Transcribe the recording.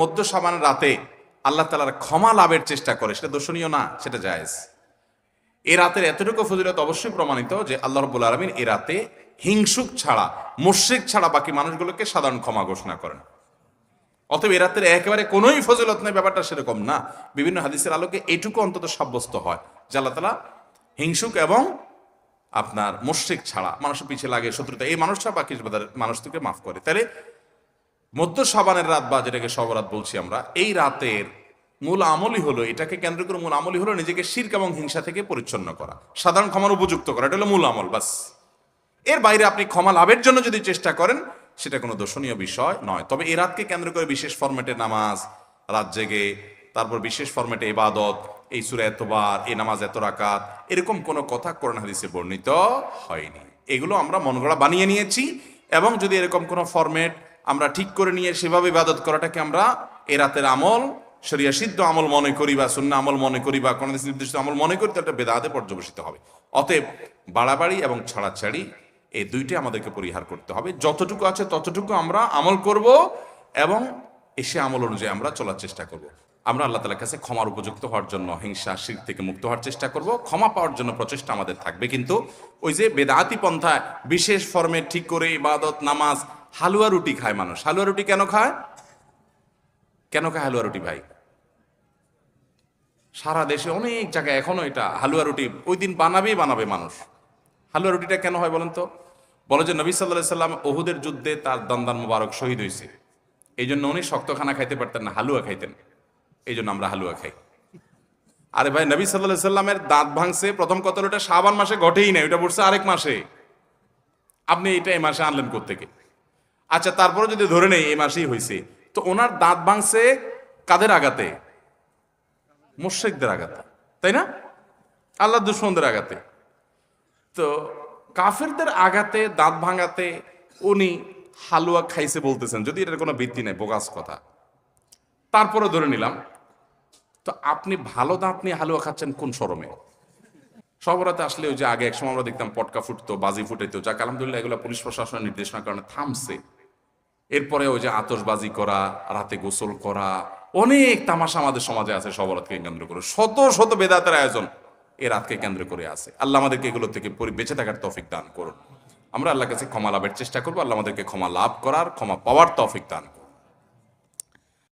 মধ্য সাবান রাতে আল্লাহ তালার ক্ষমা লাভের চেষ্টা করে, সেটা দর্শনীয় না, সেটা জায়েজ। এ রাতের এতটুকু ফজিলত অবশ্যই প্রমাণিত যে আল্লাহ রব্বুল আলমিন এ রাতে হিংসুক ছাড়া, মুশ্রিক ছাড়া বাকি মানুষগুলোকে সাধারণ ক্ষমা ঘোষণা করেন। অতএব এ রাতের একেবারে কোনোই ফজিলত নেই, ব্যাপারটা সেরকম না। বিভিন্ন হাদিসের আলোকে এটুকু অন্তত সাব্যস্ত হয় যে আল্লাহ তালা হিংসুক এবং আপনার মুশ্রিক ছাড়া, মানুষের পিছিয়ে লাগে শত্রুতা, এই মানুষটা বাকি মানুষকে মাফ করে। তাহলে মধ্য সাবানের রাত বা যেটাকে সবরাত বলছি আমরা, এই রাতের মূল আমলই হলো, এটাকে কেন্দ্র করে মূল আমলই হলো নিজেকে শির্ক এবং হিংসা থেকে পরিচ্ছন্ন করা, সাধারণ ক্ষমার উপযুক্ত করা, এটা হলো মূল আমল বাসের বাইরে আপনি ক্ষমা লাভের জন্য যদি চেষ্টা করেন, সেটা কোনো দর্শনীয় বিষয় নয়। তবে এ রাতকে কেন্দ্র করে বিশেষ ফরম্যাটে নামাজ, রাত জেগে, তারপর বিশেষ ফরম্যাটে ইবাদত, এই সুরে এতবার, এই নামাজ এত রাকাত, এরকম কোনো কথা কোরআন হাদিসে বর্ণিত হয়নি। এগুলো আমরা মনগড়া বানিয়ে নিয়েছি এবং যদি এরকম কোনো ফরম্যাট আমরা ঠিক করে নিয়ে সেভাবে ইবাদত করাটাকে আমরা এ রাতের আমল, শরিয়া সিদ্ধ আমল মনে করি বা শূন্য আমল মনে করি বা কোনো নির্দিষ্ট আমল মনে করি, তো একটা বেদাতে পর্যবেসিত হবে। অতএব বাড়াবাড়ি এবং ছাড়াছাড়ি এই দুইটি আমাদেরকে পরিহার করতে হবে। যতটুকু আছে ততটুকু আমরা আমল করব এবং এসে আমল অনুযায়ী আমরা চলার চেষ্টা করব। আমরা আল্লাহ তালার কাছে ক্ষমার উপযুক্ত হওয়ার জন্য, হিংসা, শির থেকে মুক্ত হওয়ার চেষ্টা করব। ক্ষমা পাওয়ার জন্য প্রচেষ্টা আমাদের থাকবে। কিন্তু ওই যে বেদাতি পন্থায় বিশেষ ফর্মে ঠিক করে ইবাদত, নামাজ হালুয়া রুটি খায় মানুষ। হালুয়া রুটি কেন খায়? কেন খায় হালুয়া রুটি ভাই? সারা দেশে অনেক জায়গায় এখনও এটা হালুয়া রুটি ওই দিন বানাবেই বানাবে মানুষ। হালুয়া রুটিটা কেন হয় বলেন তো? বলে যে নবী সাল্লাহ সাল্লাম ওহুদের যুদ্ধে তার দন্দান মুবারক শহীদ হয়েছে এই জন্য উনি শক্ত খানা খাইতে পারতেন না, হালুয়া খাইতেন। এই জন্য আমরা হালুয়া খাই। আরে ভাই, নবী সাল্লাহ সাল্লামের দাঁত ভাঙছে, প্রথম কত ওটা সাবান মাসে ঘটেই নাই, ওটা পড়ছে আরেক মাসে। আপনি এটা এই মাসে আনলেন কোথেকে আচ্ছা তারপরে যদি ধরে নেই, এই মাসেই হয়েছে তো ওনার দাঁত ভাঙছে কাদের আগাতে মুশ্রিকদের আঘাতে, তাই না? আল্লাহ দুশ্মনদের আঘাতে। তো কাফেরদের আঘাতে, দাঁত ভাঙাতে উনি হালুয়া খাইছে বলতেছেন, যদি এটার কোনো ভিত্তি নেই, বোগাস কথা। তারপরে ধরে নিলাম, তো আপনি ভালো দাঁত নিয়ে হালুয়া খাচ্ছেন কোন শরমে? সবরাতে আসলে ওই যে আগে এক সময় আমরা দেখতাম পটকা ফুটতো, বাজি ফুটাইতো, যাক, আলহামদুলিল্লাহ, এগুলো পুলিশ প্রশাসনের নির্দেশনার কারণে থামছে। এরপরে ওই যে আতসবাজি করা, রাতে গোসল করা, অনেক তামাশা আমাদের সমাজে আছে সব রাতকে কেন্দ্র করে। শত শত বেদাতের আয়োজন এ রাতকে কেন্দ্র করে আছে। আল্লাহ আমাদেরকে এগুলো থেকে বেঁচে থাকার তফিক দান করুন। আমরা আল্লাহ কাছে ক্ষমা লাভের চেষ্টা করব। আল্লাহ আমাদেরকে ক্ষমা লাভ করার, ক্ষমা পাওয়ার তফিক দান করুন।